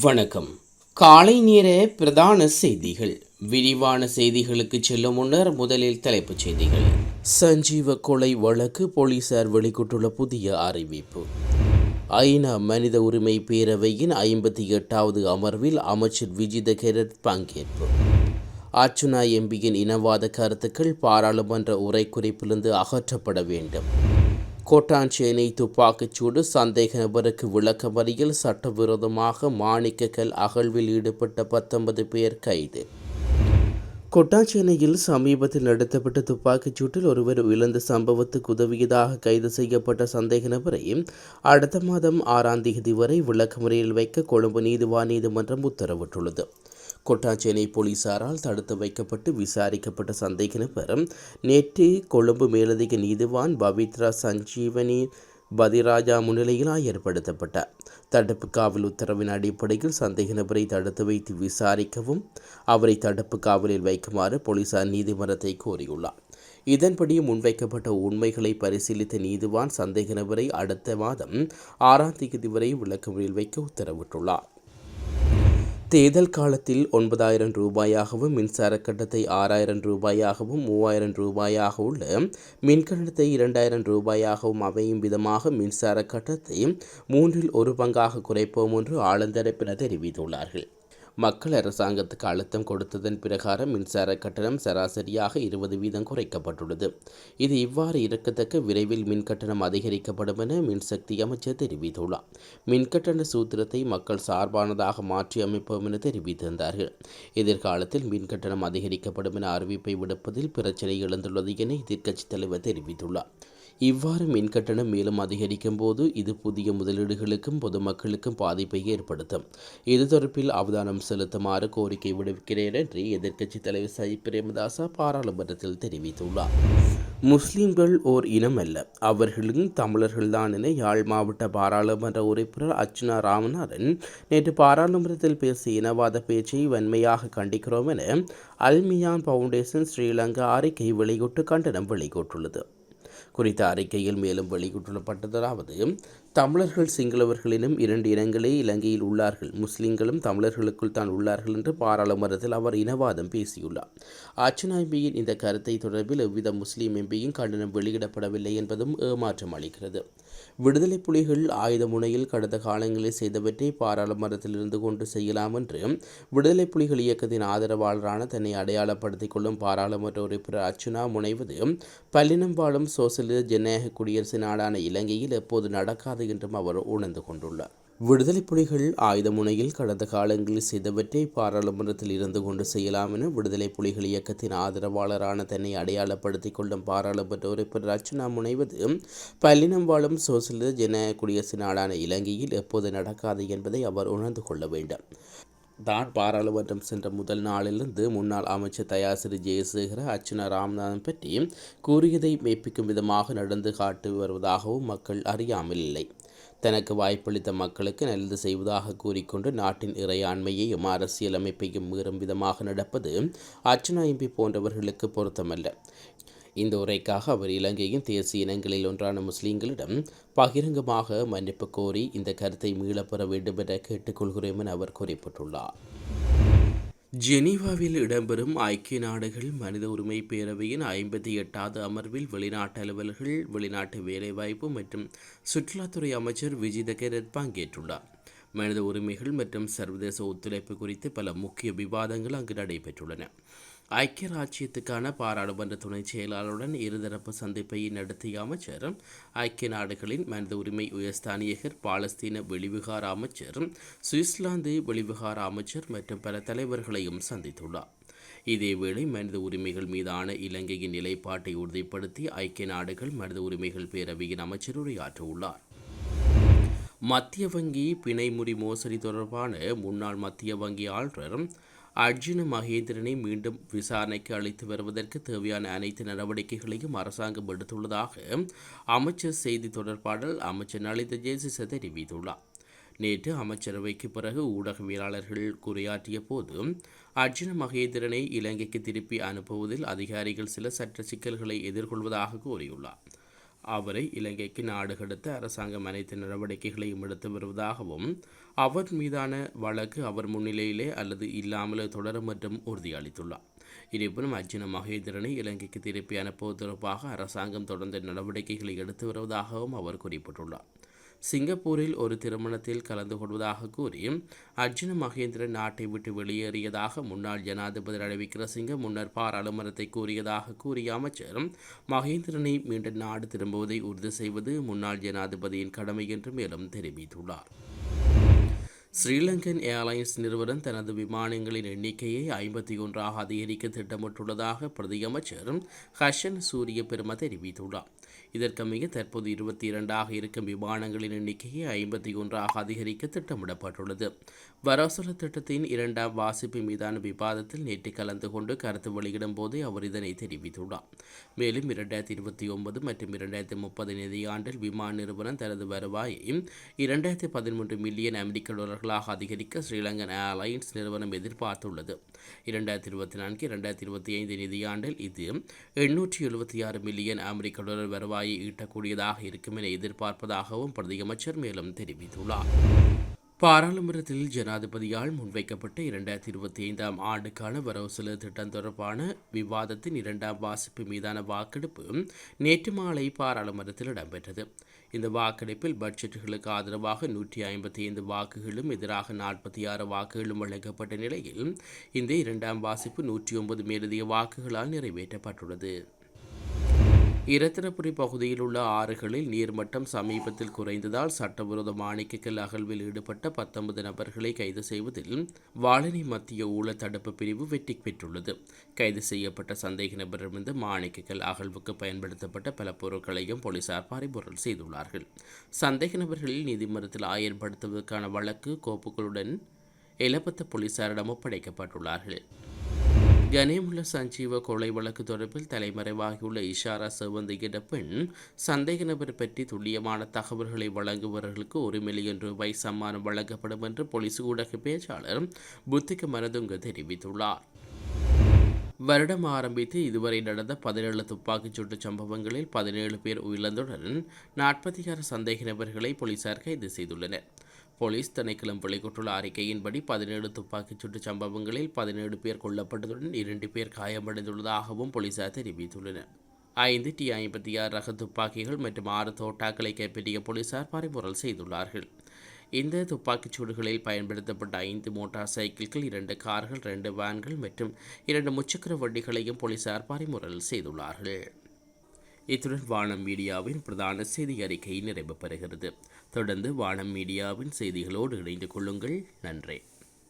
வணக்கம். காலை நேர பிரதான செய்திகள். விரிவான செய்திகளுக்கு செல்லும் முன்னர் முதலில் தலைப்புச் செய்திகள். சஞ்சீவ கொலை வழக்கு போலீசார் வெளியிட்டுள்ள புதிய அறிவிப்பு. ஐநா மனித உரிமை பேரவையின் ஐம்பத்தி எட்டாவது அமர்வில் அமைச்சர் விஜித கெரட் பங்கேற்பு. அர்ச்சுனா எம்பியின் இனவாத கருத்துக்கள் பாராளுமன்ற உரை குறிப்பிலிருந்து அகற்றப்பட வேண்டும். கோட்டாஞ்சேனை துப்பாக்கிச்சூடு சந்தேக நபருக்கு விளக்கமறியல் சட்டவிரோதமாக மாணிக்கக்கல் அகழ்வில் ஈடுபட்ட பத்தொன்பது பேர் கைது. கொட்டாஞ்சேனையில் சமீபத்தில் நடத்தப்பட்ட துப்பாக்கிச் சூட்டில் ஒருவர் இழந்த சம்பவத்துக்கு உதவியதாக கைது செய்யப்பட்ட சந்தேக நபரை அடுத்த மாதம் ஆறாம் தேதி வரை விளக்கமுறையில் வைக்க கொழும்பு நீதிவான் நீதிமன்றம் உத்தரவிட்டுள்ளது. கொட்டாச்சேனை போலீசாரால் தடுத்து வைக்கப்பட்டு விசாரிக்கப்பட்ட சந்தேக நபர் நேற்று கொழும்பு மேலதிக நீதிவான் பவித்ரா சஞ்சீவனி பதிராஜா முன்னிலையில் ஏற்படுத்தப்பட்டார். தடுப்பு காவல் உத்தரவின் அடிப்படையில் சந்தேக நபரை தடுத்து வைத்து விசாரிக்கவும் அவரை தடுப்பு காவலில் வைக்குமாறு போலீசார் நீதிமன்றத்தை கோரியுள்ளார். இதன்படி முன்வைக்கப்பட்ட உண்மைகளை பரிசீலித்த நீதிவான் சந்தேக நபரை அடுத்த மாதம் ஆறாம் தேதி வரை விளக்கமறியல் வைக்க உத்தரவிட்டுள்ளார். தேர்தல் காலத்தில் ஒன்பதாயிரம் ரூபாயாகவும் மின்சார கட்டணத்தை ஆறாயிரம் ரூபாயாகவும் மூவாயிரம் ரூபாயாக உள்ள மின்கட்டணத்தை இரண்டாயிரம் ரூபாயாகவும் அமையும் விதமாக மின்சார கட்டணத்தை மூன்றில் ஒரு பங்காக குறைப்போம் என்று ஆளுந்தரப்பினர் தெரிவித்துள்ளார்கள். மக்கள் அரசாங்கத்துக்கு அழுத்தம் கொடுத்ததன் பிரகாரம் மின்சார கட்டணம் சராசரியாக இருபது வீதம் குறைக்கப்பட்டுள்ளது. இது இவ்வாறு இருக்கத்தக்க விரைவில் மின் கட்டணம் அதிகரிக்கப்படும் என மின்சக்தி அமைச்சர் தெரிவித்துள்ளார். மின்கட்டண சூத்திரத்தை மக்கள் சார்பானதாக மாற்றி அமைப்போம் என தெரிவித்திருந்தார்கள். எதிர்காலத்தில் மின் கட்டணம் அதிகரிக்கப்படும் என அறிவிப்பை விடுப்பதில் பிரச்சினை எழுந்துள்ளது என எதிர்க்கட்சித் தலைவர் தெரிவித்துள்ளார். இவ்வாறு மின்கட்டணம் மேலும் அதிகரிக்கும் போது இது புதிய முதலீடுகளுக்கும் பொதுமக்களுக்கும் பாதிப்பை ஏற்படுத்தும். இது தொடர்பில் அவதானம் செலுத்துமாறு கோரிக்கை விடுவிக்கிறேன் என்று எதிர்க்கட்சித் தலைவர் சை. பிரேமதாசா பாராளுமன்றத்தில் தெரிவித்துள்ளார். முஸ்லிம்கள் ஓர் இனம் அல்ல. அவர்களும் தமிழர்கள்தான் என யாழ் மாவட்ட பாராளுமன்ற உறுப்பினர் அர்ச்சனா ராமநாதன் நேற்று பாராளுமன்றத்தில் பேசிய இனவாத பேச்சை வன்மையாக கண்டிக்கிறோம் என அல்மியான் பவுண்டேஷன் ஸ்ரீலங்கா அறிக்கை வெளியிட்டு கண்டனம் வெளியிட்டுள்ளது. குறித்த அறிக்கையில் மேலும் வெளியிட்டுள்ளப்பட்டதாவது தமிழர்கள் சிங்களவர்களிலும் இரண்டு இனங்களே இலங்கையில் உள்ளார்கள். முஸ்லிம்களும் தமிழர்களுக்குள் தான் உள்ளார்கள் என்று பாராளுமன்றத்தில் அவர் இனவாதம் பேசியுள்ளார். அர்ச்சனா எம்பியின் இந்த கருத்தை தொடர்பில் எவ்வித முஸ்லீம் எம்பியும் கண்டனம் வெளியிடப்படவில்லை என்பதும் ஏமாற்றம் அளிக்கிறது. விடுதலை புலிகள் ஆயுத முனையில் கடந்த காலங்களில் செய்தவற்றை பாராளுமன்றத்தில் இருந்து கொண்டு செய்யலாம் என்று விடுதலை புலிகள் இயக்கத்தின் ஆதரவாளரான தன்னை அடையாளப்படுத்திக் கொள்ளும் பாராளுமன்ற உறுப்பினர் அர்ச்சுனா முனைவது பல்லினம் வாழும் சோசியலிச ஜனநாயக குடியரசு நாடான இலங்கையில் எப்போது நடக்காது என்றும் அவர் உணர்ந்து கொண்டுள்ளார். விடுதலை புலிகள் ஆயுத முனையில் கடந்த காலங்களில் செய்தவற்றை பாராளுமன்றத்தில் இருந்து கொண்டு செய்யலாம் என விடுதலை புலிகள் இயக்கத்தின் ஆதரவாளரான தன்னை அடையாளப்படுத்திக் கொள்ளும் பாராளுமன்ற உறுப்பினர் ரச்சனா முனைவது பல்லினம் வாழும் சோசியலிச ஜன குடியரசு நாடான இலங்கையில் எப்போது நடக்காது என்பதை அவர் உணர்ந்து கொள்ள வேண்டும். தான் பாராளுமன்றம் சென்ற முதல் நாளிலிருந்து முன்னாள் அமைச்சர் தயாசிரி ஜெயசேகர அர்ச்சனா ராமநாதன் பற்றி கூறியதை மெய்ப்பிக்கும் விதமாக நடந்து காட்டி வருவதாகவும் மக்கள் அறியாமல் இல்லை தனக்கு வாய்ப்பளித்த மக்களுக்கு நல்லது செய்வதாக கூறிக்கொண்டு நாட்டின் இறையாண்மையையும் அரசியலமைப்பையும் மீறும் விதமாக நடப்பது அர்ச்சனா எம்பி போன்றவர்களுக்கு பொருத்தமல்ல. இந்த உரைக்காக அவர் இலங்கையின் தேசிய இனங்களில் ஒன்றான முஸ்லீம்களிடம் பகிரங்கமாக மன்னிப்பு கோரி இந்த கருத்தை மீளப்பெற வேண்டும் என கேட்டுக்கொள்கிறோம் என அவர் குறிப்பிட்டுள்ளார். ஜெனீவாவில் இடம்பெறும் ஐக்கிய நாடுகள் மனித உரிமை பேரவையின் ஐம்பத்தி எட்டாவது அமர்வில் வெளிநாட்டு அலுவலர்கள் வெளிநாட்டு வேலைவாய்ப்பு மற்றும் சுற்றுலாத்துறை அமைச்சர் விஜித கெரட் பங்கேற்றுள்ளார். மனித உரிமைகள் மற்றும் சர்வதேச ஒத்துழைப்பு குறித்து பல முக்கிய விவாதங்கள் அங்கு நடைபெற்றுள்ளன. ஐக்கிய ராஜ்யத்துக்கான பாராளுமன்ற துணை செயலாளருடன் இருதரப்பு சந்திப்பை நடத்திய அமைச்சர் ஐக்கிய நாடுகளின் மனித உரிமை உயர்ஸ்தானியகர் பாலஸ்தீன வெளிவிகார அமைச்சர் சுவிட்சர்லாந்து வெளிவிகார அமைச்சர் மற்றும் பல தலைவர்களையும் சந்தித்துள்ளார். இதேவேளை மனித உரிமைகள் மீதான இலங்கையின் நிலைப்பாட்டை உறுதிப்படுத்தி ஐக்கிய நாடுகள் மனித உரிமைகள் பேரவையின் அமைச்சர் உரையாற்றவுள்ளார். மத்திய வங்கி பிணைமுறி மோசடி தொடர்பான முன்னாள் மத்திய வங்கி ஆளுநர் அர்ஜுன மகேந்திரனை மீண்டும் விசாரணைக்கு அழைத்து வருவதற்கு தேவையான அனைத்து நடவடிக்கைகளையும் அரசாங்கம் எடுத்துள்ளதாக அமைச்சர் செய்தி தொடர்பாளர் அமைச்சர் நலித ஜெயசிச தெரிவித்துள்ளார். நேற்று அமைச்சரவைக்கு பிறகு ஊடகவியலாளர்கள் உரையாற்றிய போது அர்ஜுன மகேந்திரனை இலங்கைக்கு திருப்பி அனுப்புவதில் அதிகாரிகள் சில சட்ட சிக்கல்களை எதிர்கொள்வதாக கூறியுள்ளார். அவரை இலங்கைக்கு நாடு கடத்த அரசாங்கம் அனைத்து நடவடிக்கைகளையும் எடுத்து வருவதாகவும் அவர் மீதான வழக்கு அவர் முன்னிலையிலே அல்லது இல்லாமலே தொடரும் மற்றும் உறுதியளித்துள்ளார். இருப்பினும் அர்ஜுன மகேந்திரனை இலங்கைக்கு திருப்பி அனுப்புவது தொடர்பாக அரசாங்கம் தொடர்ந்து நடவடிக்கைகளை எடுத்து வருவதாகவும் அவர் குறிப்பிட்டுள்ளார். சிங்கப்பூரில் ஒரு திருமணத்தில் கலந்து கொள்வதாக கூறி அர்ஜுன மகேந்திரன் நாட்டை விட்டு வெளியேறியதாக முன்னாள் ஜனாதிபதி ரணில் விக்ரமசிங்க முன்னர் பாராளுமன்றத்தை கூறியதாக கூறிய அமைச்சர் மகேந்திரனை மீண்டும் நாடு திரும்புவதை உறுதி செய்வது முன்னாள் ஜனாதிபதியின் கடமை என்று மேலும் தெரிவித்துள்ளார். ஸ்ரீலங்கன் ஏர்லைன்ஸ் நிறுவனம் தனது விமானங்களின் எண்ணிக்கையை ஐம்பத்தி ஒன்றாக அதிகரிக்க திட்டமிட்டுள்ளதாக பிரதியமைச்சர் ஹஷன் சூரிய பெரும தெரிவித்துள்ளார். இதற்கமைய தற்போது இருபத்தி இரண்டாக இருக்கும் விமானங்களின் எண்ணிக்கையை ஐம்பத்தி ஒன்றாக அதிகரிக்க திட்டமிடப்பட்டுள்ளது. வரோசல திட்டத்தின் இரண்டாம் வாசிப்பு மீதான விவாதத்தில் நேற்று கலந்து கொண்டு கருத்து வெளியிடும் போதே அவர் இதனை தெரிவித்துள்ளார். மேலும் இரண்டாயிரத்தி இருபத்தி ஒன்பது மற்றும் இரண்டாயிரத்தி முப்பது நிதியாண்டில் விமான நிறுவனம் தனது வருவாயை இரண்டாயிரத்தி பதிமூன்று மில்லியன் அமெரிக்க டாலர்களாக அதிகரிக்க ஸ்ரீலங்கன் ஏர்லைன்ஸ் நிறுவனம் எதிர்பார்த்துள்ளது. இரண்டாயிரத்தி இருபத்தி நான்கு இரண்டாயிரத்தி இருபத்தி ஐந்து நிதியாண்டில் இது எண்ணூற்றி எழுபத்தி ஆறு மில்லியன் அமெரிக்க டாலர் வருவாய் ஈட்டக்கூடியதாக இருக்கும் என எதிர்பார்ப்பதாகவும் பிரதியமைச்சர் மேலும் தெரிவித்துள்ளார். பாராளுமன்றத்தில் ஜனாதிபதியால் முன்வைக்கப்பட்ட இரண்டாயிரத்தி இருபத்தி ஐந்தாம் ஆண்டுக்கான வரவு செலவு திட்டம் தொடர்பான விவாதத்தின் இரண்டாம் வாசிப்பு மீதான வாக்கெடுப்பு நேற்று மாலை பாராளுமன்றத்தில் இடம்பெற்றது. இந்த வாக்கெடுப்பில் பட்ஜெட்டுகளுக்கு ஆதரவாக நூற்றி ஐம்பத்தி ஐந்து வாக்குகளும் எதிராக நாற்பத்தி ஆறு வாக்குகளும் வழங்கப்பட்ட நிலையில் இந்த இரண்டாம் வாசிப்பு நூற்றி ஒன்பது மேலதிக வாக்குகளால் நிறைவேற்றப்பட்டுள்ளது. இரத்தினபுரி பகுதியில் உள்ள ஆறுகளில் நீர்மட்டம் சமீபத்தில் குறைந்ததால் சட்டவிரோத மாணிக்கக்கல் அகழ்வில் ஈடுபட்ட பத்தொன்பது நபர்களை கைது செய்வதில் வாழனி மத்திய ஊழல் தடுப்பு பிரிவு வெற்றி பெற்றுள்ளது. கைது செய்யப்பட்ட சந்தேக நபரிடமிருந்து மாணிக்கக்கல் அகழ்வுக்கு பயன்படுத்தப்பட்ட பல பொருட்களையும் போலீசார் பறிமுறல் செய்துள்ளார்கள். சந்தேக நபர்களில் நீதிமன்றத்தில் ஆயர்படுத்துவதற்கான வழக்கு கோப்புகளுடன் எலபத்த போலீசாரிடம் ஒப்படைக்கப்பட்டுள்ளார்கள். கனேமுள்ள சஞ்சீவ கொலை வழக்கு தொடர்பில் தலைமறைவாகியுள்ள இஷாரா செவந்தி என்ற பெண் சந்தேக நபர் பற்றி துல்லியமான தகவல்களை வழங்குபவர்களுக்கு ஒரு மில்லியன் ரூபாய் சம்மானம் வழங்கப்படும் என்று போலீஸ் ஊடக பேச்சாளர் புத்திக்கு மனதுங்க தெரிவித்துள்ளார். வருடம் ஆரம்பித்து இதுவரை நடந்த பதினேழு துப்பாக்கிச்சூட்டு சம்பவங்களில் பதினேழு பேர் உயிரிழந்துடன் நாற்பத்தி ஆறு சந்தேக நபர்களை போலீசார் கைது செய்துள்ளனர். போலீஸ் திணைக்களம் வெளியிட்டுள்ள அறிக்கையின்படி பதினேழு துப்பாக்கிச் சூட்டு சம்பவங்களில் பதினேழு பேர் கொல்லப்பட்டதுடன் இரண்டு பேர் காயமடைந்துள்ளதாகவும் போலீசார் தெரிவித்துள்ளனர். ஐந்து டி ஐம்பத்தி ஆறு ரக துப்பாக்கிகள் மற்றும் ஆறு தோட்டாக்களை கைப்பற்றிய போலீசார் பறிமுறல் செய்துள்ளார்கள். இந்த துப்பாக்கிச் சூடுகளில் பயன்படுத்தப்பட்ட ஐந்து மோட்டார் சைக்கிள்கள் இரண்டு கார்கள் இரண்டு வேன்கள் மற்றும் இரண்டு முச்சக்கர வண்டிகளையும் போலீசார் பறிமுறல் செய்துள்ளார்கள். இத்துடன் வானம் மீடியாவின் பிரதான செய்தி அறிக்கை நிறைவு பெறுகிறது. தொடர்ந்து வானம் மீடியாவின் செய்திகளோடு இணைந்து கொள்ளுங்கள். நன்றி.